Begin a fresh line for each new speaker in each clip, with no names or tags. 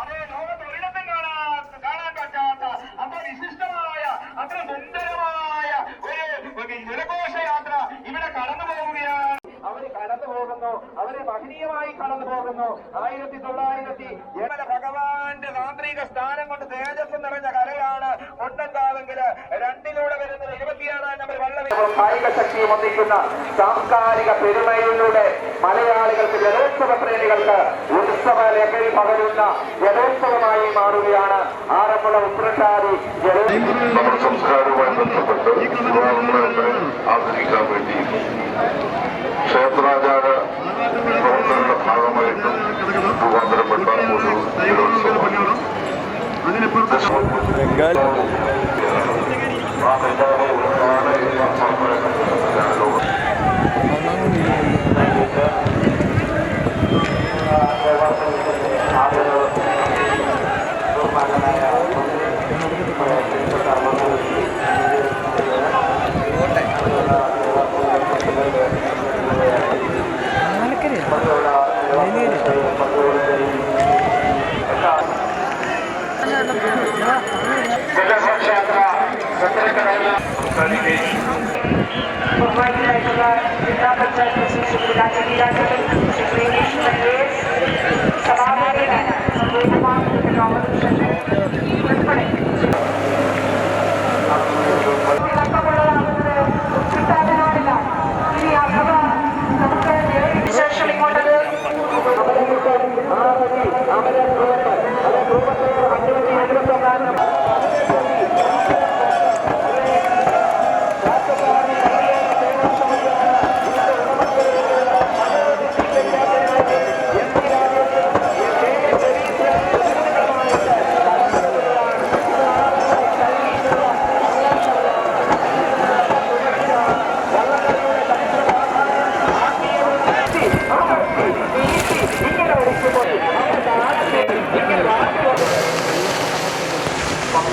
അതേ ലോകത്ത് ഒരിടത്തും കാണാൻ കാണാൻ പറ്റാത്ത അത്ര വിശിഷ്ടമായ അത്ര സുന്ദരമായ ഒരു ജലഘോഷയാത്ര ഇവിടെ കടന്നു പോവുകയാണ് അവർ കടന്നു പോകുന്നു അവർ മഹനീയമായി കടന്നു പോകുന്നു. ആയിരത്തി തൊള്ളായിരത്തി ഏഴ് ഭഗവാന്റെ താന്ത്രിക സ്ഥാനം കൊണ്ട് തേജസ് നിറഞ്ഞ കലയാണ് മുണ്ടക്കാവെങ്കിൽ രണ്ടിലൂടെ വരുന്നത് ഇരുപത്തിയാറാം നമ്പർ വള്ളം കായിക ശക്തിയും ഒന്നിക്കുന്ന സാംസ്കാരിക പെരുമയിലൂടെ മലയാളികൾക്ക് ജലോത്സവ പ്രേമികൾക്ക് ഉത്സവ ലഹരി പകരുന്ന ജലോത്സവമായി മാറുകയാണ് ആറന്മുള ഉത്രട്ടാതി
നമ്മുടെ സംസ്കാരവുമായി ബന്ധപ്പെട്ട് ആദരിക്കാൻ വേണ്ടി ക്ഷേത്രാചാര പ്രവർത്തനങ്ങളുടെ ഭാഗമായിട്ടും രൂപാന്തരപ്പെട്ട ഒരു ജലോത്സവമാണ് ആ
calidad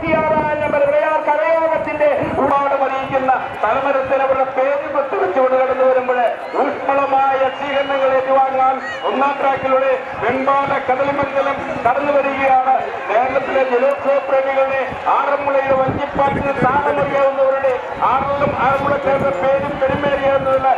നാൽപ്പത്തി നമ്പർ പ്രയാർ കരയോഗത്തിന്റെ ഉപാട് അറിയിക്കുന്ന തലമരത്തിൽ അവരുടെ പേര് കൊത്തു വെച്ചുകൊണ്ട് കടന്നു വരുമ്പോൾ ഊഷ്മളമായ സ്വീകരണങ്ങൾ ഏറ്റുവാങ്ങാൻ ഒന്നാം ട്രാക്കിലൂടെ വെൺപാല കടൽമംഗലം കടന്നു വരികയാണ്. കേരളത്തിലെ ജലോത്സവ പ്രേമികളുടെ ആറന്മുളയുടെ വഞ്ചിപ്പാട്ടിന് താളമറിയാവുന്നവരുടെ ആറിലും ആറന്മുളക്കാരുടെ പേരും പെരുമേറിയാവുന്നതിന്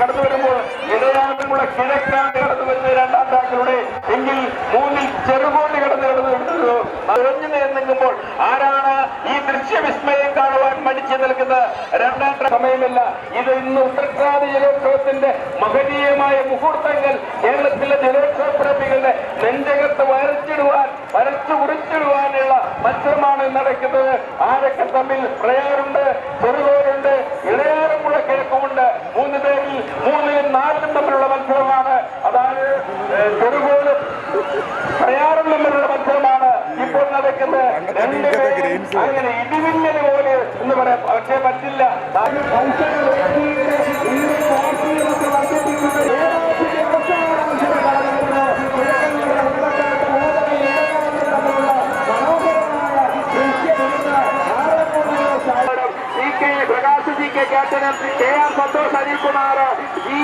കടന്നു വരുമ്പോൾ ഇടയാറന്മുള കിഴക്കാണ് കടന്നു വരുന്നത് രണ്ടാം ട്രാക്കിലൂടെ. എങ്കിൽ മൂന്നിൽ ചെറുകോടി കടന്നു കടന്നു വരുന്നത് നിറഞ്ഞു നിൽക്കുമ്പോൾ ആരാണ് ഈ ദൃശ്യവിസ്മയം കാണുവാൻ മടിച്ചു നിൽക്കുന്നത്? രണ്ടാം സമയമില്ല. ഇത് ഇന്ന് ഉത്തരക്കാട് ജലോത്സവത്തിന്റെ മഹനീയമായ മുഹൂർത്തങ്ങൾ കേരളത്തിലെ ജലോത്സവപ്രേമികളുടെ നെഞ്ചകത്ത് വരച്ചിടുവാൻ വരച്ചു കുറിച്ചിടുവാനുള്ള മത്സരമാണ് നടക്കുന്നത്. ആരൊക്കെ തമ്മിൽ പ്രയാറുണ്ട് ചെറുതോരുണ്ട് ഇളയാറുമുള്ള കിഴക്കുമുണ്ട് മൂന്ന് പേരിൽ മൂന്നിലും നാലിലും തമ്മിലുള്ള മത്സരമാണ്. അതാണ് ചെറുപോലും ചെറുകോലും പ്രയാറും തമ്മിലുള്ള മത്സരമാണ് ഇപ്പോൾ നടക്കുന്നത്. രണ്ട് പേരും അങ്ങനെ ഇടിമിന്നൽ പോലെ എന്ന് പറയാം. പക്ഷേ പറ്റില്ല C K Prakash captain K ക്യാപ്റ്റനും കെ ആർ സന്തോഷ് അനിൽകുമാർ ഈ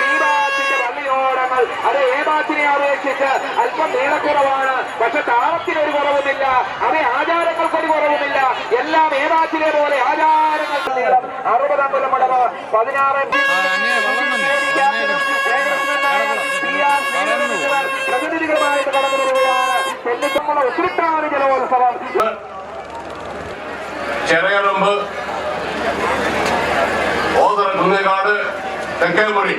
വീരാജിന്റെ വള്ളിയോടങ്ങൾ അത് ഏ ബാച്ചിനെ അപേക്ഷിച്ച് അല്പം നീളക്കുറവാണ്. പക്ഷെ താളത്തിനൊരു കുറവുമില്ല. അത് ആചാരങ്ങൾക്കൊരു കുറവുമില്ല. എല്ലാം ഏ ബാച്ചിലെ പോലെ ആചാരങ്ങൾ. നീളം അറുപത് അമ്പലം മടവ് പതിനാറ് പ്രതിനിധികളുമായിട്ട് കടന്നു വരികയാണ് ജലോത്സവം
ഓതറ കുന്നേക്കാട് തെക്കേമുറി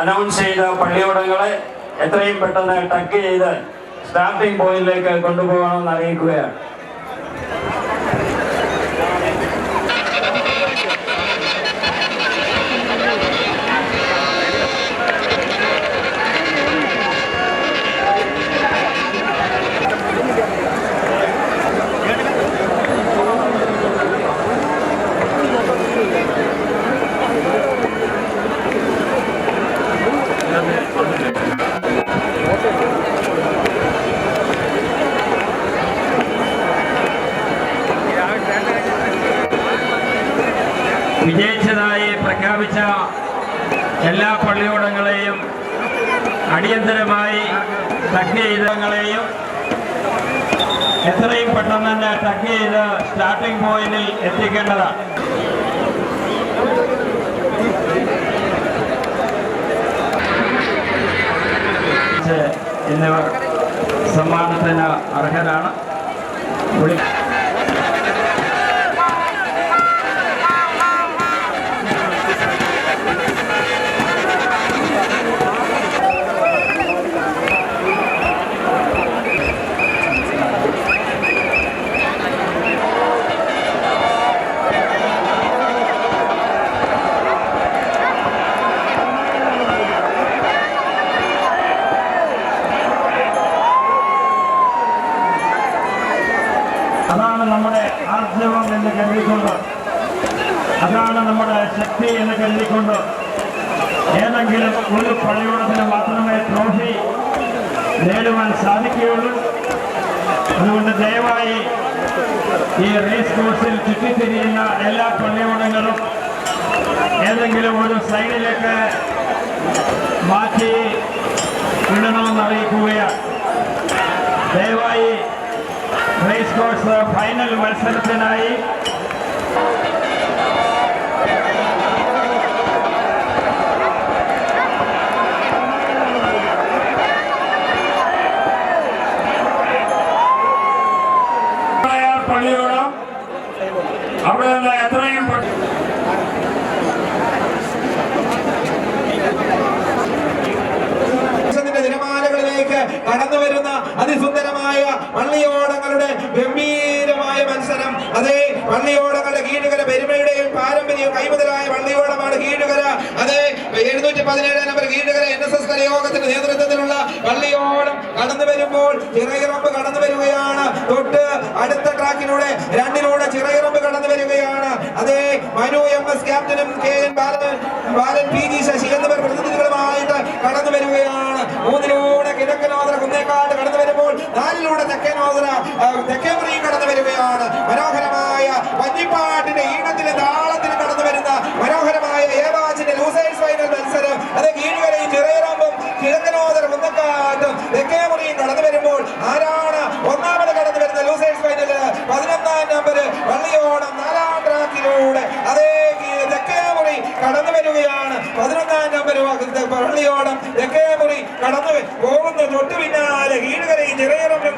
അനൗൺസ് ചെയ്ത പള്ളിയോടങ്ങളെ എത്രയും പെട്ടെന്ന് ടക്ക് ചെയ്ത് സ്റ്റാർട്ടിംഗ് പോയിന്റിലേക്ക് കൊണ്ടുപോകണമെന്ന് അറിയിക്കുകയാണ്. വിജയിച്ചതായി പ്രഖ്യാപിച്ച എല്ലാ പള്ളിയോടങ്ങളെയും അടിയന്തരമായി ടക്ക് എത്രയും പെട്ടെന്ന് തന്നെ ടക്ക് ചെയ്ത് സ്റ്റാർട്ടിംഗ് പോയിന്റിൽ എത്തിക്കേണ്ടതാണ്. എന്നിവർ അതാണ് നമ്മുടെ ആർജവം എന്ന് കരുതിക്കൊണ്ട്. അതാണ് നമ്മുടെ ശക്തി എന്ന് കരുതിക്കൊണ്ട്. ഏതെങ്കിലും ഒരു പള്ളിയോടത്തിന് മാത്രമേ ട്രോഫി നേടുവാൻ സാധിക്കുകയുള്ളൂ. അതുകൊണ്ട് ദയവായി ഈ റേസ് കോഴ്സിൽ ചുറ്റിത്തിരിയുന്ന എല്ലാ പള്ളിയോടങ്ങളും ഏതെങ്കിലും ഒരു സൈഡിലേക്ക് മാറ്റി വിടണമെന്ന് അറിയിക്കുകയാണ്. ദയവായി റേസ് കോഴ്സ് ഫൈനൽ മത്സരത്തിനായി പള്ളിയോടം അവിടെ നിന്ന് എത്രയും പെട്ടെന്ന്
ദേശത്തിന്റെ തിരമാലകളിലേക്ക് കടന്നു വരുന്ന അതിസുന്ദരമായ പള്ളിയോടങ്ങളുടെ ഗംഭീരമായ മത്സരം. അതെ പള്ളിയോടങ്ങളുടെ കീഴുകര പെരുമയുടെയും പാരമ്പര്യവും കൈമുതലായ പള്ളിയോടമാണ് കീഴുകര. അതെ എഴുന്നൂറ്റി പതിനേഴ് number Keezhukara N S S കലയോഗത്തിന്റെ നേതൃത്വത്തിലുള്ള പള്ളിയോടം കടന്നു വരുമ്പോൾ ചിറയിറമ്പ് കടന്നു വരികയാണ്. തൊട്ട് അടുത്ത ട്രാക്കിലൂടെ രണ്ടിലൂടെ ചിറയിറമ്പ് കടന്നു വരികയാണ്. അതെ മനു എം എസ് ക്യാപ്റ്റനും K N Balan Balan P G Sasi എന്നിവർ പ്രതിനിധികളുമായിട്ട് കടന്നു വരികയാണ്. മൂന്നിലൂടെ കിഴക്കനോദര കടന്നു വരുമ്പോൾ നാലിലൂടെ തെക്കേനോദര തെക്കേ തെക്കേമുറിയും കടന്നു വരികയാണ്. മനോഹരമായ വഞ്ഞിപ്പാട്ടിന്റെ ഈണത്തിന് താളത്തിന് കടന്നു വരുന്ന മനോഹരമായ ഏവാച്ചിന്റെ ലൂസേഴ്സ് ഫൈനൽ മത്സരം. അത് കീഴുകരയും ചിറയറമ്പും കിഴക്കനോദര തെക്കേ തെക്കേമുറിയും കടന്നു വരുമ്പോൾ ആരാണ് ഒന്നാമത് കടന്നു വരുന്ന ലൂസേഴ്സ് ഫൈനൽ പതിനൊന്നാം നമ്പർ വള്ളിയോണം നാലാം ട്രാക്കിലൂടെ അതേ തെക്കേ തെക്കേമുറി കടന്നു വരികയാണ്. പതിനൊന്നാം നമ്പർ പള്ളിയോടം തെക്കേമുറി കടന്നു പോകുന്ന തൊട്ടു പിന്നാലെ കീഴുകരയും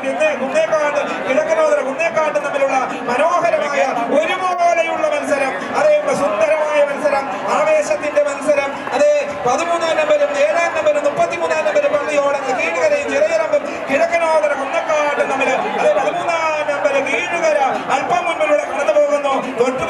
നിന്ന് കുന്നേക്കാട്ട് കിഴക്കനോദര കുന്നേക്കാട്ടും തമ്മിലുള്ള മനോഹരമായ ഒരുപോലെയുള്ള മത്സരം. അതേ സുന്ദരമായ മത്സരം. ആവേശത്തിന്റെ മത്സരം. അതേ പതിമൂന്നാം നമ്പരും ഏഴാം നമ്പരും മുപ്പത്തിമൂന്നാം നമ്പരും പള്ളിയോടം കീഴുകരയും ചിറയറമ്പും കിഴക്കനോദര കുന്നക്കാട്ടും തമ്മിൽ അതേ പതിമൂന്നാം നമ്പര് കീഴുകര അല്പം മുൻപിലൂടെ കടന്നു പോകുന്നു തൊട്ടു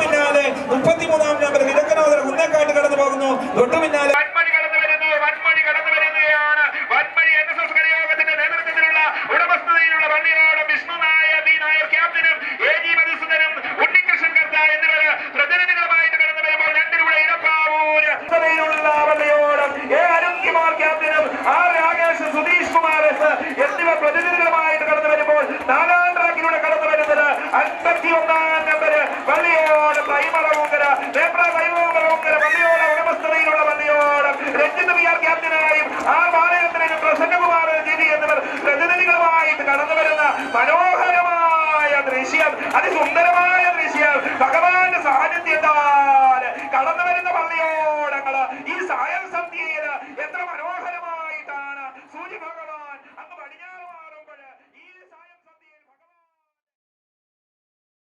എന്നിവ പ്രതിനിധികളുമായിട്ട് കടന്നു വരുമ്പോൾ നാലാം ട്രാക്കിലൂടെ കടന്നു വരുന്നത് അൻപത്തി ഒന്നാം നമ്പർ പള്ളിയോട് കൈമറവുങ്കര പേപ്ര കൈമറവുങ്കര പള്ളിയോട് ഉടമസ്ഥതയിലുള്ള പള്ളിയോട് രഞ്ജിത് പി
ആർ ക്യാപ്റ്റനായും ആ പാളയത്തിനും പ്രസന്നകുമാർ ജിനി എന്നിവർ പ്രതിനിധികളുമായിട്ട് കടന്നു വരുന്ന മനോഹരമായ ദൃശ്യം അതിസുന്ദരമായ ദൃശ്യം. ഭഗവാന്റെ സാന്നിധ്യത്താൽ കടന്നു വരുന്ന പള്ളിയോടങ്ങൾ ഈ സായം സന്ധ്യയിൽ എത്ര മനോഹര